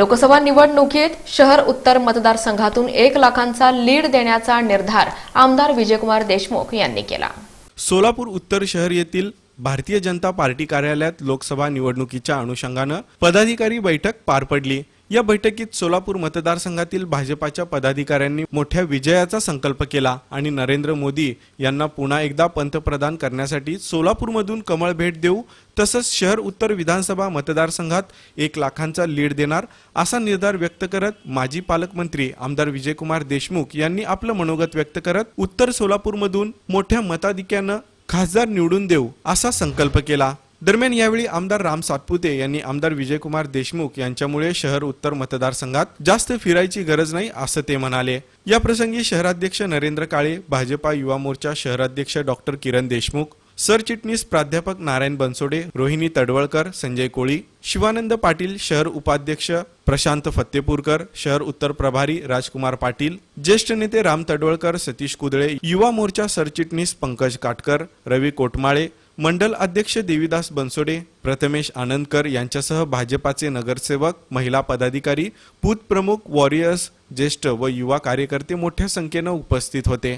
लोकसभा निवडणुकीत शहर उत्तर मतदारसंघातून एक लाखांचा लीड देण्याचा निर्धार आमदार विजयकुमार देशमुख यांनी केला. सोलापूर उत्तर शहर येथील भारतीय जनता पार्टी कार्यालयात लोकसभा निवडणुकीच्या अनुषंगानं पदाधिकारी बैठक पार पडली. या बैठकीत सोलापूर मतदारसंघातील भाजपाच्या पदाधिकाऱ्यांनी मोठ्या विजयाचा संकल्प केला आणि नरेंद्र मोदी यांना पुन्हा एकदा पंतप्रधान करण्यासाठी सोलापूरमधून कमळ भेट देऊ तसंच शहर उत्तर विधानसभा मतदारसंघात एक लाखांचा लीड देणार असा निर्धार व्यक्त करत माजी पालकमंत्री आमदार विजयकुमार देशमुख यांनी आपलं मनोगत व्यक्त करत उत्तर सोलापूरमधून मोठ्या मताधिक्यानं खासदार निवडून देऊ असा संकल्प केला. दरम्यान यावेळी आमदार राम सातपुते यांनी आमदार विजयकुमार देशमुख यांच्यामुळे शहर उत्तर मतदारसंघात जास्त फिरायची गरज नाही असं ते म्हणाले. या प्रसंगी शहराध्यक्ष नरेंद्र काळे भाजपा युवा मोर्चा शहराध्यक्ष डॉक्टर किरण देशमुख सरचिटणीस प्राध्यापक नारायण बनसोडे रोहिणी तडवळकर संजय कोळी शिवानंद पाटील शहर उपाध्यक्ष प्रशांत फत्तेपूरकर शहर उत्तर प्रभारी राजकुमार पाटील ज्येष्ठ नेते राम तडवळकर सतीश कुदळे युवा मोर्चा सरचिटणीस पंकज काटकर रवी कोटमाळे मंडल अध्यक्ष देवीदास बनसोडे प्रथमेश आनंदकर यांच्यासह भाजपाचे नगरसेवक महिला पदाधिकारी बूथ प्रमुख वॉरियर्स ज्येष्ठ व युवा कार्यकर्ते मोठ्या संख्येनं उपस्थित होते.